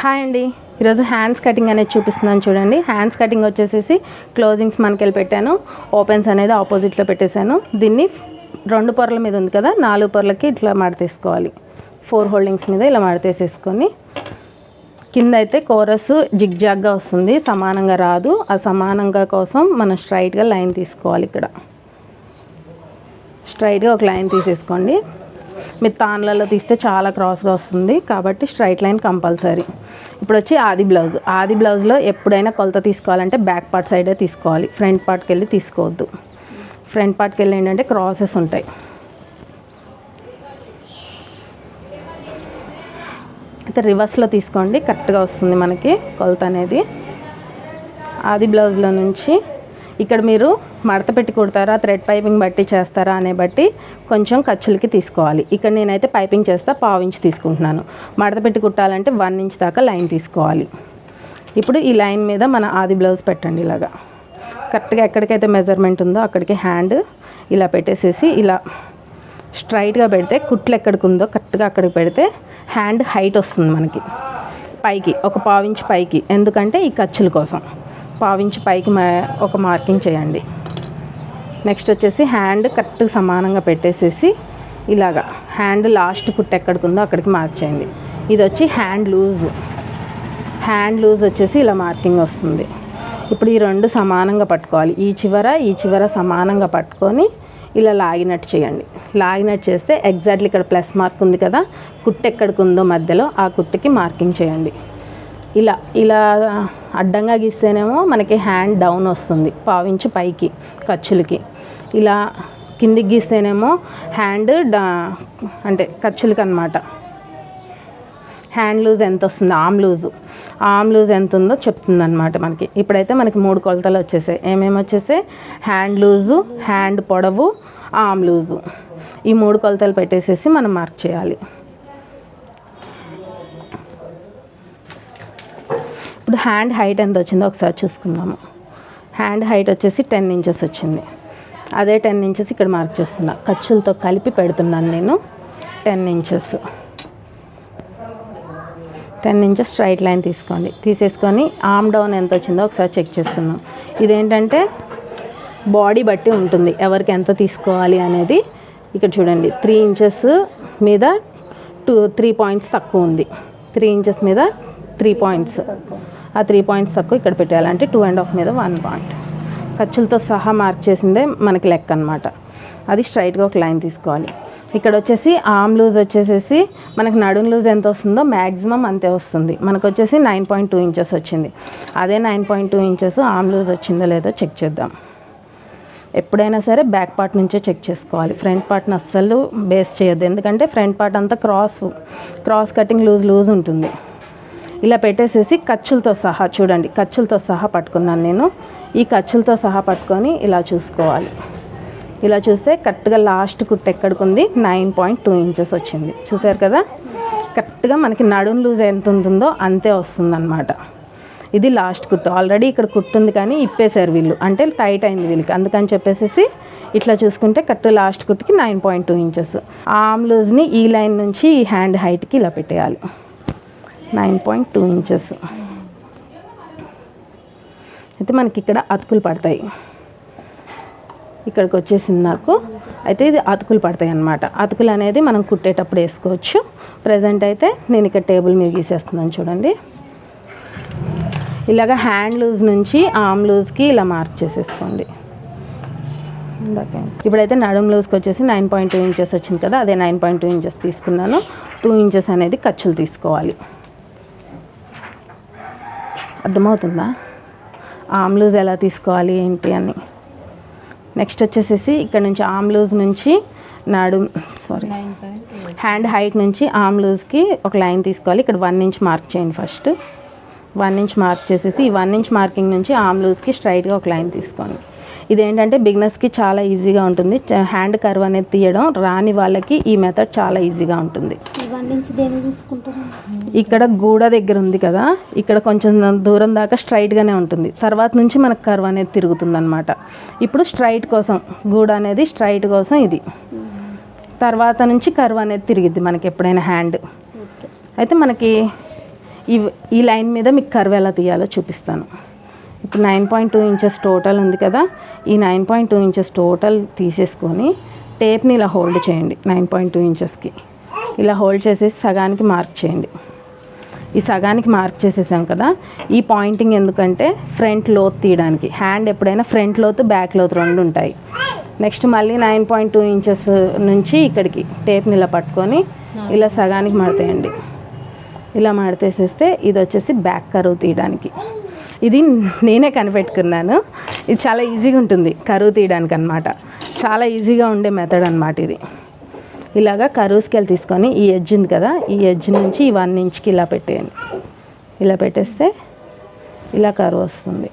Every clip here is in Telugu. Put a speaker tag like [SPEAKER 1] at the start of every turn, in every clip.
[SPEAKER 1] హాయ్ అండి. ఈరోజు హ్యాండ్స్ కటింగ్ అనేది చూపిస్తున్నాను చూడండి. హ్యాండ్స్ కటింగ్ వచ్చేసేసి క్లోజింగ్స్ మనకెళ్ళి పెట్టాను. ఓపెన్స్ అనేది ఆపోజిట్లో పెట్టేశాను. దీన్ని రెండు పొరల మీద ఉంది కదా నాలుగు పొరలకి ఇట్లా మడతేసుకోవాలి. ఫోర్ హోల్డింగ్స్ మీద ఇలా మడతేసేసుకొని. కింద అయితే కోరస్ జిగ్జాగ్గా వస్తుంది సమానంగా రాదు. ఆ సమానంగా కోసం మనం స్ట్రైట్గా లైన్ తీసుకోవాలి ఇక్కడ. స్ట్రైట్గా ఒక లైన్ తీసేసుకోండి. మీరు తాన్లలో తీస్తే చాలా క్రాస్గా వస్తుంది కాబట్టి స్ట్రైట్ లైన్ కంపల్సరీ. ఇప్పుడు వచ్చి ఆది బ్లౌజ్. ఆది బ్లౌజ్లో ఎప్పుడైనా కొలత తీసుకోవాలంటే బ్యాక్ పార్ట్ సైడే తీసుకోవాలి. ఫ్రంట్ పార్ట్కి వెళ్ళి తీసుకోవద్దు. ఫ్రంట్ పార్ట్కి వెళ్ళి ఏంటంటే క్రాసెస్ ఉంటాయి. అయితే రివర్స్లో తీసుకోండి. కరెక్ట్గా వస్తుంది మనకి కొలత అనేది. ఆది బ్లౌజ్లో నుంచి ఇక్కడ మీరు మడత పెట్టి కుడతారా థ్రెడ్ పైపింగ్ బట్టి చేస్తారా అనే బట్టి కొంచెం ఖర్చులకి తీసుకోవాలి. ఇక్కడ నేనైతే పైపింగ్ చేస్తా పావు ఇంచ్ తీసుకుంటున్నాను. మడత పెట్టి కుట్టాలంటే వన్ ఇంచ్ దాకా లైన్ తీసుకోవాలి. ఇప్పుడు ఈ లైన్ మీద మన ఆది బ్లౌజ్ పెట్టండి ఇలాగా. కరెక్ట్గా ఎక్కడికైతే మెజర్మెంట్ ఉందో అక్కడికి హ్యాండ్ ఇలా పెట్టేసేసి ఇలా స్ట్రైట్గా పెడితే కుట్లు ఎక్కడికి ఉందో కరెక్ట్గా అక్కడికి పెడితే హ్యాండ్ హైట్ వస్తుంది మనకి. పైకి ఒక పావించి పైకి. ఎందుకంటే ఈ ఖర్చుల కోసం. పావించి పైకి మా ఒక మార్కింగ్ చేయండి. నెక్స్ట్ వచ్చేసి హ్యాండ్ కరెక్ట్ సమానంగా పెట్టేసేసి ఇలాగా హ్యాండ్ లాస్ట్ కుట్టు ఎక్కడికి ఉందో అక్కడికి మార్క్ చేయండి. ఇది వచ్చి హ్యాండ్ లూజ్. హ్యాండ్ లూజ్ వచ్చేసి ఇలా మార్కింగ్ వస్తుంది. ఇప్పుడు ఈ రెండు సమానంగా పట్టుకోవాలి. ఈ చివర ఈ చివర సమానంగా పట్టుకొని ఇలా లాగినట్టు చేయండి. లాగినట్టు చేస్తే ఎగ్జాక్ట్లీ ఇక్కడ ప్లస్ మార్క్ ఉంది కదా కుట్టు ఎక్కడికి ఉందో మధ్యలో ఆ కుట్టుకి మార్కింగ్ చేయండి. ఇలా ఇలా అడ్డంగా గీస్తేనేమో మనకి హ్యాండ్ డౌన్ వస్తుంది పావించి పైకి ఖర్చులకి. ఇలా కిందికి గీస్తేనేమో హ్యాండ్ డా అంటే ఖర్చులకి అనమాట హ్యాండ్ లూజ్ ఎంత వస్తుంది? ఆమ్ లూజు. ఆమ్ లూజ్ ఎంత ఉందో చెప్తుంది అనమాట మనకి. ఇప్పుడైతే మనకి మూడు కొలతలు వచ్చేసాయి. ఏమేమి వచ్చేసాయి? హ్యాండ్ లూజు హ్యాండ్ పొడవు ఆమ్ లూజు. ఈ మూడు కొలతలు పెట్టేసేసి మనం మార్క్ చేయాలి. ఇప్పుడు హ్యాండ్ హైట్ ఎంత వచ్చిందో ఒకసారి చూసుకుందాము. హ్యాండ్ హైట్ వచ్చేసి టెన్ ఇంచెస్ వచ్చింది. అదే టెన్ ఇంచెస్ ఇక్కడ మార్క్ చేస్తున్నా. ఖర్చులతో కలిపి పెడుతున్నాను నేను. Ten inches. Ten inches straight line తీసుకోండి. తీసేసుకొని ఆమ్ డౌన్ ఎంత వచ్చిందో ఒకసారి చెక్ చేసుకుందాం. ఇదేంటంటే బాడీ బట్టి ఉంటుంది. ఎవరికి ఎంత తీసుకోవాలి అనేది ఇక్కడ చూడండి. త్రీ ఇంచెస్ మీద టూ త్రీ పాయింట్స్ తక్కువ ఉంది. త్రీ ఇంచెస్ మీద త్రీ పాయింట్స్. ఆ త్రీ పాయింట్స్ తక్కువ ఇక్కడ పెట్టేయాలంటే టూ అండ్ హాఫ్ మీద వన్ పాయింట్ ఖర్చులతో సహా మార్క్ చేసిందే మనకి లెక్క అనమాట అది స్ట్రైట్గా ఒక లైన్ తీసుకోవాలి. ఇక్కడ వచ్చేసి ఆమ్ లూజ్ వచ్చేసేసి మనకి నడుం లూజ్ ఎంత వస్తుందో మ్యాక్సిమం అంతే వస్తుంది. మనకు వచ్చేసి నైన్ పాయింట్ టూ ఇంచెస్ వచ్చింది. అదే nine point two inches arm loose వచ్చిందో లేదో చెక్ చేద్దాం. ఎప్పుడైనా సరే బ్యాక్ పార్ట్ నుంచే చెక్ చేసుకోవాలి. ఫ్రంట్ పార్ట్ని అస్సలు బేస్ చేయొద్దు. ఎందుకంటే ఫ్రంట్ పార్ట్ అంతా cross cross cutting loose loose ఉంటుంది. ఇలా పెట్టేసేసి ఖర్చులతో సహా చూడండి ఖర్చులతో సహా పట్టుకున్నాను నేను. ఈ ఖర్చులతో సహా పట్టుకొని ఇలా చూసుకోవాలి. ఇలా చూస్తే కరెక్ట్గా లాస్ట్ కుట్టు ఎక్కడికి ఉంది నైన్ పాయింట్ టూ ఇంచెస్ వచ్చింది. చూసారు కదా? కరెక్ట్గా మనకి నడుం లూజ్ ఎంత ఉంటుందో అంతే వస్తుందన్నమాట. ఇది లాస్ట్ కుట్టు. ఆల్రెడీ ఇక్కడ కుట్టు ఉంది కానీ ఇప్పేశారు వీళ్ళు. అంటే టైట్ అయింది వీళ్ళకి. అందుకని చెప్పేసి ఇట్లా చూసుకుంటే correct last కుట్టుకి nine point two inches. Arm లూజ్ని ఈ లైన్ నుంచి ఈ హ్యాండ్ హైట్కి ఇలా పెట్టేయాలి. Nine point two inches. అయితే మనకి ఇక్కడ అతుకులు పడతాయి. ఇక్కడికి వచ్చేసింది నాకు. అయితే ఇది అతుకులు పడతాయి అన్నమాట. అతుకులు అనేది మనం కుట్టేటప్పుడు వేసుకోవచ్చు. ప్రజెంట్ అయితే నేను ఇక్కడ టేబుల్ మీద గీసేస్తున్నాను చూడండి. ఇలాగ హ్యాండ్ లూజ్ నుంచి ఆమ్ లూజ్కి ఇలా మార్క్ చేసేసుకోండి. ఇప్పుడైతే నడుం లూజ్కి వచ్చేసి నైన్ పాయింట్ టూ ఇంచెస్ వచ్చింది కదా అదే నైన్ పాయింట్ టూ ఇంచెస్ తీసుకున్నాను. టూ ఇంచెస్ అనేది ఖర్చులు తీసుకోవాలి. అర్థమవుతుందా? ఆమ్ లూజ్ ఎలా తీసుకోవాలి ఏంటి అని. నెక్స్ట్ వచ్చేసేసి ఇక్కడ నుంచి ఆమ్ లూజ్ నుంచి నడు సారీ హ్యాండ్ హైట్ నుంచి ఆమ్ లూజ్కి ఒక లైన్ తీసుకోవాలి. ఇక్కడ వన్ ఇంచ్ మార్క్ చేయండి ఫస్ట్. వన్ ఇంచ్ మార్క్ చేసేసి ఈ వన్ ఇంచ్ మార్కింగ్ నుంచి ఆమ్ లూజ్కి స్ట్రైట్గా ఒక లైన్ తీసుకోండి. ఇదేంటంటే బిగినర్స్కి చాలా ఈజీగా ఉంటుంది. హ్యాండ్ కర్వ్ అనేది తీయడం రాని వాళ్ళకి ఈ మెథడ్ చాలా ఈజీగా ఉంటుంది. ఇక్కడ గూడ దగ్గర ఉంది కదా. ఇక్కడ కొంచెం దూరం దాకా స్ట్రైట్గానే ఉంటుంది. తర్వాత నుంచి మనకు కర్వ్ అనేది తిరుగుతుంది అనమాట ఇప్పుడు స్ట్రైట్ కోసం గూడ అనేది స్ట్రైట్ కోసం ఇది. తర్వాత నుంచి కర్వ్ అనేది తిరిగిద్ది మనకి ఎప్పుడైనా హ్యాండ్ అయితే మనకి ఈ ఈ లైన్ మీద మీకు కర్వ్ ఎలా తీయాలో చూపిస్తాను. ఇప్పుడు nine point two inches total ఉంది కదా. ఈ nine point two inches total తీసేసుకొని టేప్ని ఇలా హోల్డ్ చేయండి నైన్ పాయింట్ టూ ఇంచెస్కి ఇలా హోల్డ్ చేసేసి సగానికి మార్క్ చేయండి. ఈ సగానికి మార్క్ చేసేసాం కదా ఈ పాయింటింగ్ ఎందుకంటే ఫ్రంట్ లోత్ తీయడానికి. హ్యాండ్ ఎప్పుడైనా ఫ్రంట్ లోతు బ్యాక్ లోతు రెండు ఉంటాయి. నెక్స్ట్ మళ్ళీ నైన్ పాయింట్ టూ ఇంచెస్ నుంచి ఇక్కడికి టేప్ని ఇలా పట్టుకొని ఇలా సగానికి మడతేయండి ఇలా మడతేసేస్తే ఇది వచ్చేసి బ్యాక్ కరువు తీయడానికి. ఇది నేనే కనిపెట్టుకున్నాను. ఇది చాలా ఈజీగా ఉంటుంది కరువు తీయడానికి అనమాట చాలా ఈజీగా ఉండే మెథడ్ అనమాట ఇది. ఇలాగా కరువు స్కేల్ తీసుకొని ఈ ఎడ్జ్ ఉంది కదా ఈ ఎడ్జ్ నుంచి ఈ వన్ ఇంచ్కి ఇలా పెట్టేయండి. ఇలా పెట్టేస్తే ఇలా కరువు వస్తుంది.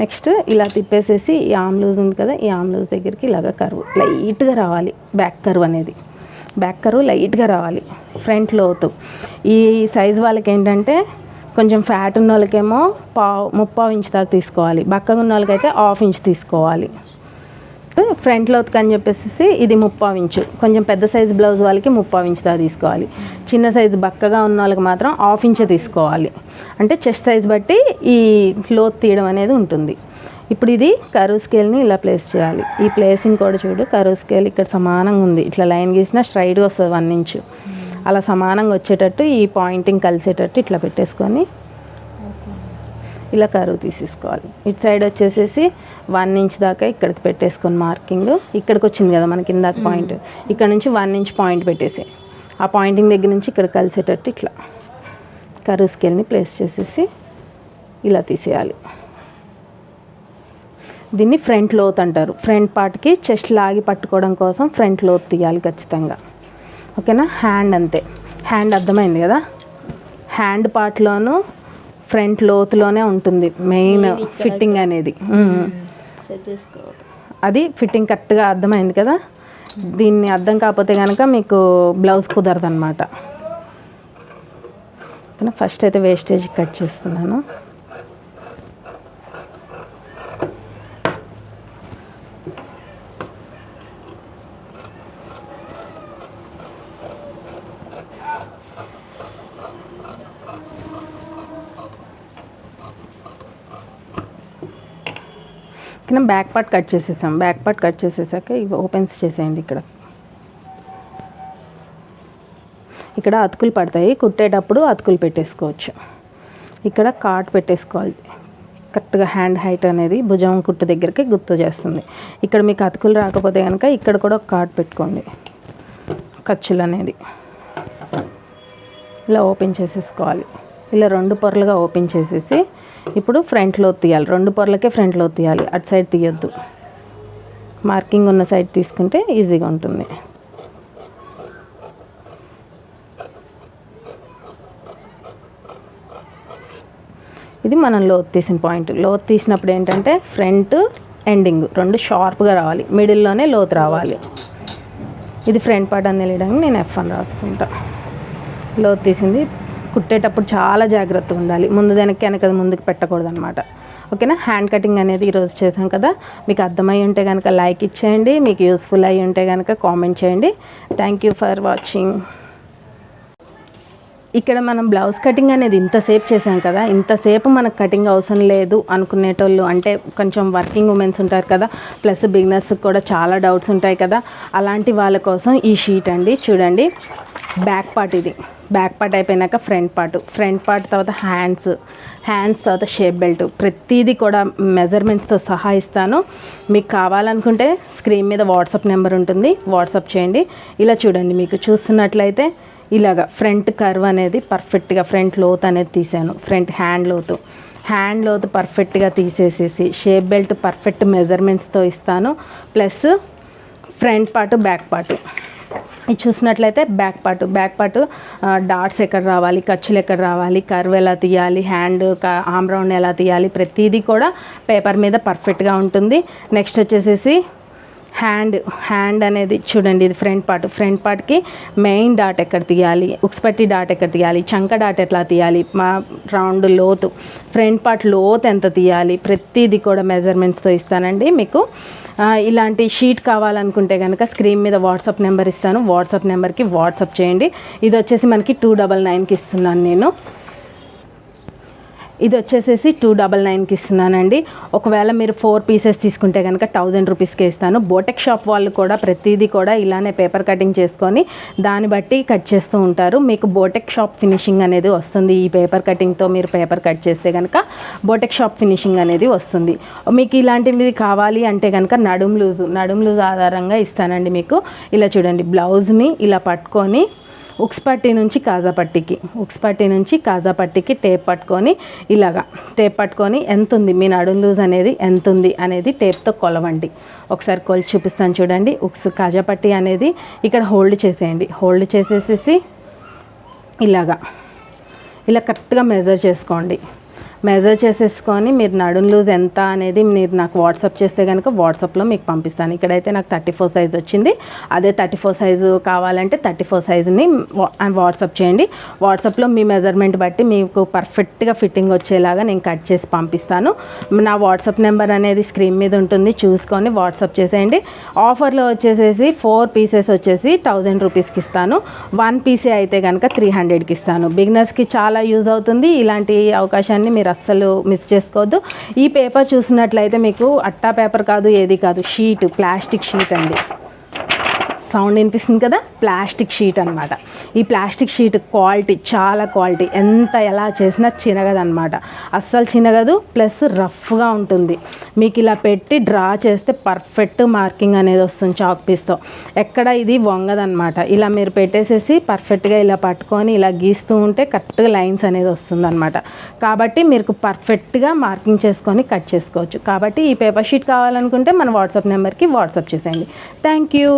[SPEAKER 1] నెక్స్ట్ ఇలా తిప్పేసేసి ఈ ఆమ్ లూజ్ ఉంది కదా ఈ ఆమ్ లూజ్ దగ్గరికి ఇలాగ కరువు లైట్గా రావాలి బ్యాక్ కరువు అనేది. బ్యాక్ కరువు లైట్గా రావాలి ఫ్రంట్ లోతు. ఈ సైజ్ వాళ్ళకి ఏంటంటే కొంచెం ఫ్యాట్ ఉన్న వాళ్ళకేమో పావు ముప్పావు ఇంచ్ దాకా తీసుకోవాలి. బక్కగా ఉన్న వాళ్ళకైతే హాఫ్ ఇంచ్ తీసుకోవాలి. ఫ్రంట్ లోత్కి అని చెప్పేసి ఇది ముప్పావు ఇంచు. కొంచెం పెద్ద సైజు బ్లౌజ్ వాళ్ళకి ముప్పావు ఇంచు దా తీసుకోవాలి. చిన్న సైజు బక్కగా ఉన్న వాళ్ళకి మాత్రం హాఫ్ ఇంచ్ తీసుకోవాలి. అంటే చెస్ట్ సైజ్ బట్టి ఈ క్లోత్ తీయడం అనేది ఉంటుంది. ఇప్పుడు ఇది కరువు స్కేల్ని ఇలా ప్లేస్ చేయాలి. ఈ ప్లేసింగ్ కూడా చూడు కరువు స్కేల్ ఇక్కడ సమానంగా ఉంది. ఇట్లా లైన్ గీసినా స్ట్రైట్గా వస్తుంది వన్ ఇంచు. అలా సమానంగా వచ్చేటట్టు ఈ పాయింటింగ్ కలిసేటట్టు ఇట్లా పెట్టేసుకొని ఇలా కరువు తీసేసుకోవాలి. ఇటు సైడ్ వచ్చేసేసి వన్ ఇంచ్ దాకా ఇక్కడికి పెట్టేసుకొని మార్కింగ్. ఇక్కడికి వచ్చింది కదా మనకి ఇందాక పాయింట్. ఇక్కడ నుంచి వన్ ఇంచ్ పాయింట్ పెట్టేసి. ఆ పాయింటింగ్ దగ్గర నుంచి ఇక్కడ కలిసేటట్టు ఇట్లా కరువు స్కేల్ని ప్లేస్ చేసేసి ఇలా తీసేయాలి. దీన్ని ఫ్రంట్ లోత్ అంటారు. ఫ్రంట్ పార్ట్కి చెస్ట్ లాగి పట్టుకోవడం కోసం ఫ్రంట్ లోత్ తీయాలి ఖచ్చితంగా. ఓకేనా? హ్యాండ్ అంతే. హ్యాండ్ అర్థమైంది కదా? హ్యాండ్ పార్ట్లోను ఫ్రంట్ లోతులోనే ఉంటుంది మెయిన్ ఫిట్టింగ్ అనేది.
[SPEAKER 2] సెట్ చేసుకోవడం.
[SPEAKER 1] అది ఫిట్టింగ్ కరెక్ట్గా అర్థమైంది కదా? దీన్ని అర్థం కాకపోతే కనుక మీకు బ్లౌజ్ కుదరదు అనమాట ఫస్ట్ అయితే వేస్టేజ్ కట్ చేస్తున్నాను. పక్కన బ్యాక్ పార్ట్ కట్ చేసేసాం. బ్యాక్ పార్ట్ కట్ చేసేసాక ఇవి ఓపెన్స్ చేసేయండి ఇక్కడ. ఇక్కడ అతుకులు పడతాయి. కుట్టేటప్పుడు అతుకులు పెట్టేసుకోవచ్చు. ఇక్కడ కాట్ పెట్టేసుకోవాలి. కరెక్ట్గా హ్యాండ్ హైట్ అనేది భుజం కుట్టు దగ్గరికి గుర్తు చేస్తుంది. ఇక్కడ మీకు అతుకులు రాకపోతే కనుక ఇక్కడ కూడా ఒక కాట్ పెట్టుకోండి. ఖర్చులు అనేది. ఇలా ఓపెన్ చేసేసుకోవాలి. ఇలా రెండు పొరలుగా ఓపెన్ చేసేసి ఇప్పుడు ఫ్రంట్లో తీయాలి. రెండు పొరలకే ఫ్రంట్లో తీయాలి. అటు సైడ్ తీయొద్దు. మార్కింగ్ ఉన్న సైడ్ తీసుకుంటే ఈజీగా ఉంటుంది. ఇది మనం లోత్ తీసిన పాయింట్. లోత్ తీసినప్పుడు ఏంటంటే ఫ్రంట్ ఎండింగ్ రెండు షార్ప్గా రావాలి. మిడిల్లోనే లోత్ రావాలి. ఇది ఫ్రంట్ పార్ట్ అని తెలియడానికి నేను ఎఫ్ అని రాసుకుంటా. లోత్ తీసింది కుట్టేటప్పుడు చాలా జాగ్రత్తగా ఉండాలి. ముందు వెనక్కి వెనక ముందుకు పెట్టకూడదు అనమాట ఓకేనా? హ్యాండ్ కటింగ్ అనేది ఈరోజు చేసాం కదా. మీకు అర్థమై ఉంటే కనుక లైక్ ఇచ్చేయండి. మీకు యూస్ఫుల్ అయ్యి ఉంటే కనుక కామెంట్ చేయండి. థ్యాంక్ యూ ఫర్ వాచింగ్ ఇక్కడ మనం బ్లౌజ్ కటింగ్ అనేది ఇంతసేపు చేసాం కదా. ఇంతసేపు మనకు కటింగ్ అవసరం లేదు అనుకునేటోళ్ళు అంటే కొంచెం వర్కింగ్ ఉమెన్స్ ఉంటారు కదా. ప్లస్ బిగినర్స్కి కూడా చాలా డౌట్స్ ఉంటాయి కదా. అలాంటి వాళ్ళ కోసం ఈ షీట్ అండి. చూడండి. బ్యాక్ పార్ట్ ఇది. బ్యాక్ పార్ట్ అయిపోయినాక ఫ్రంట్ పార్ట్. ఫ్రంట్ పార్ట్ తర్వాత హ్యాండ్స్. హ్యాండ్స్ తర్వాత షేప్ బెల్ట్. ప్రతిదీ కూడా మెజర్మెంట్స్తో సహా ఇస్తాను. మీకు కావాలనుకుంటే స్క్రీన్ మీద వాట్సాప్ నెంబర్ ఉంటుంది. వాట్సాప్ చేయండి. ఇలా చూడండి మీకు చూస్తున్నట్లయితే ఇలాగ ఫ్రంట్ కర్వ్ అనేది పర్ఫెక్ట్గా ఫ్రంట్ లోత్ అనేది తీసాను. ఫ్రంట్ హ్యాండ్ లోతు. హ్యాండ్ లోతు పర్ఫెక్ట్గా తీసేసేసి షేప్ బెల్ట్ పర్ఫెక్ట్ మెజర్మెంట్స్తో ఇస్తాను. Plus front part back part. ఇది చూసినట్లయితే back part back part dots ఎక్కడ రావాలి ఖర్చులు ఎక్కడ రావాలి కర్వ్ ఎలా తీయాలి హ్యాండ్ ఆమ్ రౌండ్ ఎలా తీయాలి ప్రతిదీ కూడా పేపర్ మీద పర్ఫెక్ట్గా ఉంటుంది. నెక్స్ట్ వచ్చేసేసి హ్యాండ్ హ్యాండ్ అనేది చూడండి ఇది ఫ్రంట్ పార్ట్. ఫ్రంట్ పార్ట్కి మెయిన్ డాట్ ఎక్కడ తీయాలి? ఉక్స్పట్టి డాట్ ఎక్కడ తీయాలి? చంక డాట్ ఎట్లా తీయాలి? మా రౌండ్ లోతు. ఫ్రంట్ పార్ట్ లోతు ఎంత తీయాలి? ప్రతిదీ కూడా మెజర్మెంట్స్తో ఇస్తానండి మీకు. ఇలాంటి షీట్ కావాలనుకుంటే కనుక స్క్రీన్ మీద వాట్సాప్ నెంబర్ ఇస్తాను. వాట్సాప్ నెంబర్కి వాట్సాప్ చేయండి. ఇది వచ్చేసి మనకి టూ డబల్ నైన్కి ఇస్తున్నాను నేను. ఇది వచ్చేసేసి టూ డబల్ నైన్కి ఇస్తున్నానండి. ఒకవేళ మీరు ఫోర్ పీసెస్ తీసుకుంటే కనుక థౌజండ్ రూపీస్కి ఇస్తాను. బోటెక్ షాప్ వాళ్ళు కూడా ప్రతిదీ కూడా ఇలానే పేపర్ కటింగ్ చేసుకొని దాన్ని బట్టి కట్ చేస్తూ ఉంటారు. మీకు బోటెక్ షాప్ ఫినిషింగ్ అనేది వస్తుంది. ఈ పేపర్ కటింగ్తో మీరు పేపర్ కట్ చేస్తే కనుక బోటెక్ షాప్ ఫినిషింగ్ అనేది వస్తుంది. మీకు ఇలాంటివి కావాలి అంటే కనుక నడుం లూజు నడుం లూజ్ ఆధారంగా ఇస్తానండి మీకు. ఇలా చూడండి బ్లౌజ్ని ఇలా పట్టుకొని ఉక్స్పట్టి నుంచి కాజా పట్టికి ఉక్స్ నుంచి కాజా పట్టికి టేప్ పట్టుకొని ఇలాగా టేప్ పట్టుకొని ఎంత ఉంది మీ నడుం లూజ్ అనేది ఎంత ఉంది అనేది టేప్తో కొలవండి. ఒకసారి కొలిచి చూపిస్తాను చూడండి. ఉక్స్ కాజాపట్టి అనేది ఇక్కడ హోల్డ్ చేసేయండి. హోల్డ్ చేసేసేసి ఇలాగా ఇలా కరెక్ట్గా మెజర్ చేసుకోండి. మెజర్ చేసేసుకొని మీరు నడుం లూజ్ ఎంత అనేది మీరు నాకు వాట్సాప్ చేస్తే కనుక వాట్సాప్లో మీకు పంపిస్తాను. ఇక్కడైతే నాకు థర్టీ ఫోర్ సైజ్ వచ్చింది. అదే థర్టీ ఫోర్ సైజు కావాలంటే థర్టీ ఫోర్ సైజ్ని వాట్సాప్ చేయండి. వాట్సాప్లో మీ మెజర్మెంట్ బట్టి మీకు పర్ఫెక్ట్గా ఫిట్టింగ్ వచ్చేలాగా నేను కట్ చేసి పంపిస్తాను. నా వాట్సాప్ నెంబర్ అనేది స్క్రీన్ మీద ఉంటుంది. చూసుకొని వాట్సాప్ చేసేయండి. ఆఫర్లో వచ్చేసేసి ఫోర్ పీసెస్ వచ్చేసి థౌజండ్ రూపీస్కి ఇస్తాను. వన్ పీసే అయితే కనుక త్రీ హండ్రెడ్కి ఇస్తాను. బిగినర్స్కి చాలా యూజ్ అవుతుంది. ఇలాంటి అవకాశాన్ని మీరు అస్సలు మిస్ చేసుకోవద్దు. ఈ పేపర్ చూసినట్లయితే మీకు అట్టా పేపర్ కాదు ఏది కాదు షీట్ ప్లాస్టిక్ షీట్ అండి. సౌండ్ వినిపిస్తుంది కదా? ప్లాస్టిక్ షీట్ అనమాట ఈ ప్లాస్టిక్ షీట్ క్వాలిటీ చాలా క్వాలిటీ. ఎంత ఎలా చేసినా చినగదనమాట అస్సలు చినగదు ప్లస్ రఫ్గా ఉంటుంది. మీకు ఇలా పెట్టి డ్రా చేస్తే పర్ఫెక్ట్ మార్కింగ్ అనేది వస్తుంది చాక్ పీస్తో ఎక్కడ ఇది వంగదనమాట ఇలా మీరు పెట్టేసేసి పర్ఫెక్ట్గా ఇలా పట్టుకొని ఇలా గీస్తూ ఉంటే కరెక్ట్గా లైన్స్ అనేది వస్తుంది అనమాట కాబట్టి మీరు పర్ఫెక్ట్గా మార్కింగ్ చేసుకొని కట్ చేసుకోవచ్చు. కాబట్టి ఈ పేపర్ షీట్ కావాలనుకుంటే మన వాట్సాప్ నెంబర్కి వాట్సాప్ చేసేయండి. Thank you